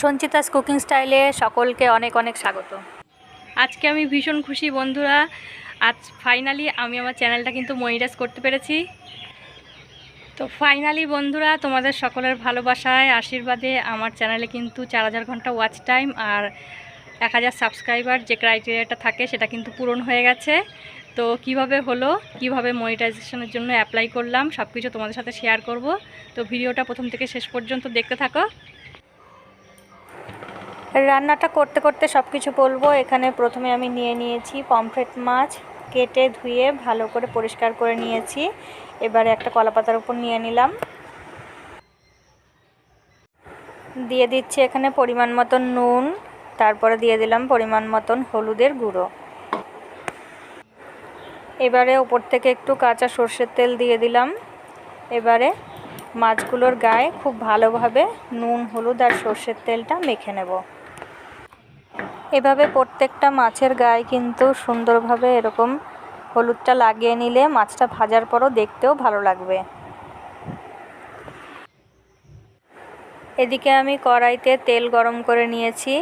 Sanchita's cooking স্টাইলে সকলকে অনেক অনেক স্বাগত। আজকে আমি ভীষণ খুশি বন্ধুরা। আজ ফাইনালি আমি আমার চ্যানেলটা কিন্তু মনিটাইজ করতে পেরেছি। তো ফাইনালি বন্ধুরা, তোমাদের সকলের ভালোবাসায়, আশীর্বাদে আমার চ্যানেলে কিন্তু চার হাজার ঘণ্টা ওয়াচ টাইম আর এক হাজার সাবস্ক্রাইবার যে ক্রাইটেরিয়াটা থাকে সেটা কিন্তু পূরণ হয়ে গেছে। তো কীভাবে হলো, কীভাবে মনিটাইজেশনের জন্য অ্যাপ্লাই করলাম সব কিছু তোমাদের সাথে শেয়ার করব। তো ভিডিওটা প্রথম থেকে শেষ পর্যন্ত দেখতে থাকো। রান্নাটা করতে করতে সব কিছু বলব। এখানে প্রথমে আমি নিয়ে নিয়েছি পমফ্রেট মাছ, কেটে ধুয়ে ভালো করে পরিষ্কার করে নিয়েছি। এবারে একটা কলাপাতার উপর নিয়ে নিলাম। দিয়ে দিচ্ছি এখানে পরিমাণ মতন নুন, তারপরে দিয়ে দিলাম পরিমাণ মতন হলুদের গুঁড়ো। এবারে ওপর থেকে একটু কাঁচা সর্ষের তেল দিয়ে দিলাম। এবারে মাছগুলোর গায়ে খুব ভালোভাবে নুন, হলুদ আর সর্ষের তেলটা মেখে নেব। এভাবে প্রত্যেকটা মাছের গায়ে কিন্তু সুন্দরভাবে এরকম হলুদটা লাগিয়ে নিলে মাছটা ভাজার পরও দেখতেও ভালো লাগবে। এদিকে আমি কড়াইতে তেল গরম করে নিয়েছি।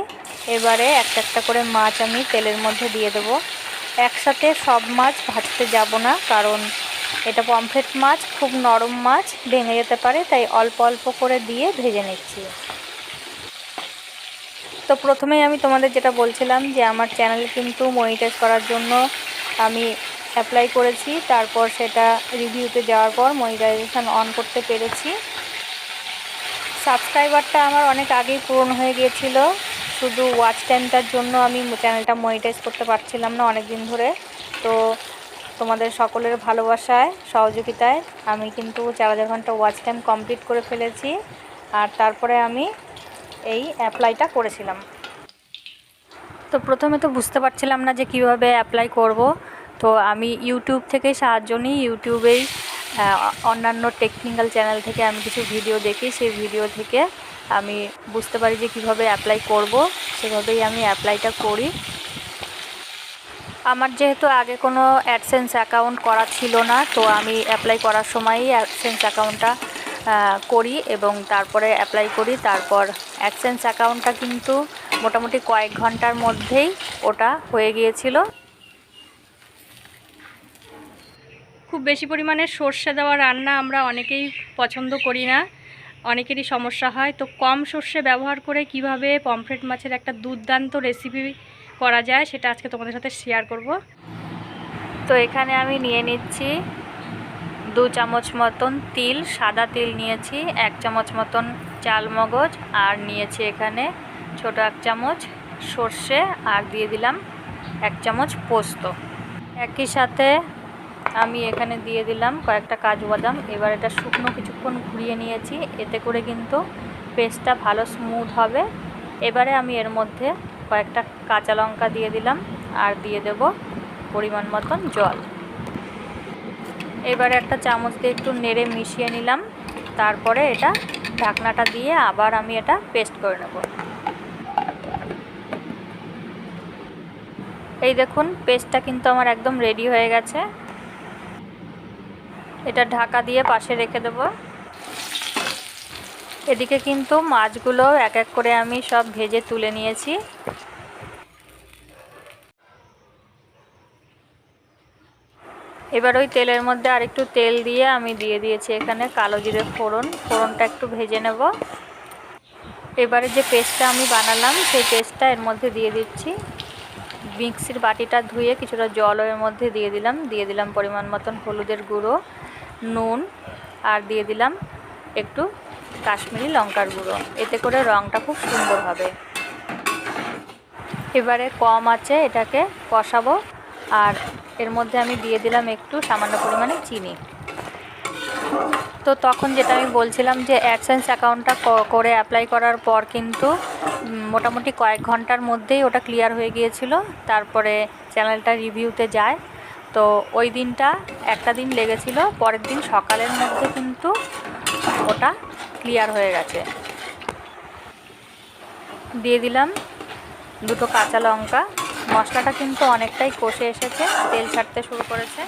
এবারে একটা একটা করে মাছ আমি তেলের মধ্যে দিয়ে দেবো। একসাথে সব মাছ ভাজতে যাব না, কারণ এটা পমফ্রেট মাছ, খুব নরম মাছ, ভেঙে যেতে পারে, তাই অল্প অল্প করে দিয়ে ভেজে নিচ্ছি। তো প্রথমেই আমি তোমাদের যেটা বলছিলাম যে আমার চ্যানেল কিন্তু মনিটাইজ করার জন্য আমি অ্যাপ্লাই করেছি, তারপর সেটা রিভিউতে যাওয়ার পর মনিটাইজেশন অন করতে পেরেছি। সাবস্ক্রাইবারটা আমার অনেক আগেই পূরণ হয়ে গিয়েছিল, শুধু ওয়াচ টাইমটার জন্য আমি চ্যানেলটা মনিটাইজ করতে পারছিলাম না অনেক দিন ধরে। তো তোমাদের সকলের ভালোবাসায়, সহযোগিতায় আমি কিন্তু চার হাজার ঘণ্টা ওয়াচ টাইম কমপ্লিট করে ফেলেছি। আর তারপরে আমি এই অ্যাপ্লাইটা করেছিলাম। তো প্রথমে তো বুঝতে পারছিলাম না যে কীভাবে অ্যাপ্লাই করব। তো আমি ইউটিউব থেকেই সাহায্য নিই, ইউটিউবেই অন্যান্য টেকনিক্যাল চ্যানেল থেকে আমি কিছু ভিডিও দেখি। সেই ভিডিও থেকে আমি বুঝতে পারি যে কীভাবে অ্যাপ্লাই করব, সেভাবেই আমি অ্যাপ্লাইটা করি। আমার যেহেতু আগে কোনো অ্যাডসেন্স অ্যাকাউন্ট করা ছিল না, তো আমি অ্যাপ্লাই করার সময়ই অ্যাডসেন্স অ্যাকাউন্টটা করি এবং তারপরে অ্যাপ্লাই করি। তারপর অ্যাডসেন্স অ্যাকাউন্টটা কিন্তু মোটামুটি কয়েক ঘণ্টার মধ্যেই ওটা হয়ে গিয়েছিল। খুব বেশি পরিমাণে সর্ষে দেওয়া রান্না আমরা অনেকেই পছন্দ করি না। অনেকেরই সমস্যা হয়। তো কম সর্ষে ব্যবহার করে কীভাবে পমফ্রেট মাছের একটা দুর্দান্ত রেসিপি করা যায় সেটা আজকে তোমাদের সাথে শেয়ার করব। তো এখানে আমি নিয়ে নিচ্ছি দু চামচ মতন তিল, সাদা তিল নিয়েছি, এক চামচ মতন চাল মগজ, আর নিয়েছি এখানে ছোট এক চামচ সর্ষে, আর দিয়ে দিলাম এক চামচ পোস্ত। একই সাথে আমি এখানে দিয়ে দিলাম কয়েকটা কাজু বাদাম। এবার এটা শুকনো কিছুক্ষণ ঘুরিয়ে নিয়েছি। এতে করে কিন্তু পেস্টটা ভালো স্মুথ হবে। এবারে আমি এর মধ্যে কয়েকটা কাঁচা লঙ্কা দিয়ে দিলাম, আর দিয়ে দেব পরিমাণ মতন জল। এবারে একটা চামচ দিয়ে একটু নেড়ে মিশিয়ে নিলাম। তারপরে এটা ঢাকনাটা দিয়ে আবার আমি এটা পেস্ট করে নেব। এই দেখুন, পেস্টটা কিন্তু আমার একদম রেডি হয়ে গেছে। এটা ঢাকা দিয়ে পাশে রেখে দেব। এদিকে কিন্তু মাছগুলো এক এক করে আমি সব ভেজে তুলে নিয়েছি। এবার ওই তেলের মধ্যে আর একটু তেল দিয়ে আমি দিয়ে দিয়েছি এখানে কালো জিরে ফোড়ন। ফোড়নটা একটু ভেজে নেব। এবারে যে পেস্টটা আমি বানালাম, সেই পেস্টটা এর মধ্যে দিয়ে দিচ্ছি। মিক্সির বাটিটা ধুয়ে কিছুটা জল এর মধ্যে দিয়ে দিলাম। দিয়ে দিলাম পরিমাণ মতন হলুদের গুঁড়ো, নুন, আর দিয়ে দিলাম একটু কাশ্মীরি লঙ্কার গুঁড়ো। এতে করে রঙটা খুব সুন্দর হবে। এবারে কম আছে, এটাকে কষাবো। আর এর মধ্যে আমি দিয়ে দিলাম একটু সামান্য পরিমাণে চিনি। তো তখন যেটা আমি বলছিলাম যে অ্যাডসেন্স অ্যাকাউন্টটা করে অ্যাপ্লাই করার পর কিন্তু মোটামুটি কয়েক ঘণ্টার মধ্যেই ওটা ক্লিয়ার হয়ে গিয়েছিল। তারপরে চ্যানেলটা রিভিউতে যায়। তো ওই দিনটা একটা দিন লেগেছিল, পরের দিন সকালের মধ্যে কিন্তু ওটা ক্লিয়ার হয়ে গেছে। দিয়ে দিলাম দুটো কাঁচা লঙ্কা। মশলাটা কিন্তু অনেকটাই কষে এসেছে, তেল ছাড়তে শুরু করেছে।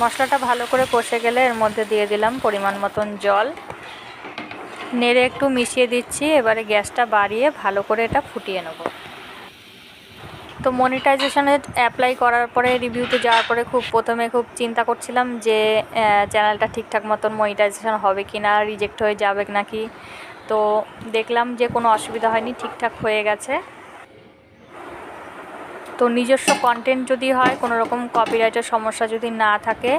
মশলাটা ভালো করে কষে গেলে এর মধ্যে দিয়ে দিলাম পরিমাণ মতন জল। নেড়ে একটু মিশিয়ে দিচ্ছি, এবারে গ্যাসটা বাড়িয়ে ভালো করে এটা ফুটিয়ে নেব। তো মনিটাইজেশনে অ্যাপ্লাই করার পরে রিভিউতে যাওয়ার পরে খুব প্রথমে খুব চিন্তা করছিলাম যে চ্যানেলটা ঠিকঠাক মতন মনিটাইজেশান হবে কি না রিজেক্ট হয়ে যাবে নাকি। তো দেখলাম যে কোনো অসুবিধা হয়নি, ঠিকঠাক হয়ে গেছে। তো নিজস্ব কন্টেন্ট যদি হয় কোনো রকম কপিরাইটের সমস্যা যদি না থাকে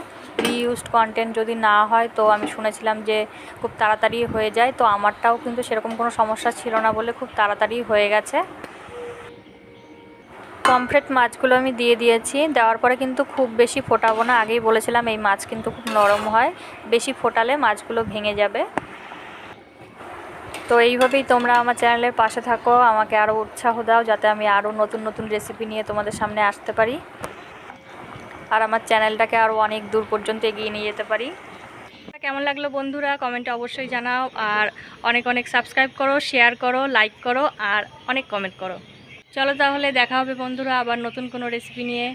রিইউজড কন্টেন্ট যদি না হয়, তো আমি শুনেছিলাম যে খুব তাড়াতাড়ি হয়ে যায়। তো আমারটাও কিন্তু সেরকম কোনো সমস্যা ছিল না বলে খুব তাড়াতাড়ি হয়ে গেছে। পমফ্রেট মাছগুলো আমি দিয়ে দিয়েছি। দেওয়ার পরে কিন্তু খুব বেশি ফোটাবো না। আগেই বলেছিলাম এই মাছ কিন্তু খুব নরম হয়। বেশি ফোটালে মাছগুলো ভেঙে যাবে। তো এইভাবেই তোমরা আমার চ্যানেলের পাশে থাকো, আমাকে আরও উৎসাহ দাও যাতে আমি আরও নতুন নতুন রেসিপি নিয়ে তোমাদের সামনে আসতে পারি। আর আমার চ্যানেলটাকে আরও অনেক দূর পর্যন্ত এগিয়ে নিয়ে যেতে পারি। কেমন লাগল বন্ধুরা? কমেন্টে অবশ্যই জানাও। আর অনেক অনেক সাবস্ক্রাইব করো শেয়ার করো লাইক করো, আর অনেক কমেন্ট করো। চলো তাহলে দেখা হবে বন্ধুরা আবার নতুন কোনো রেসিপি নিয়ে।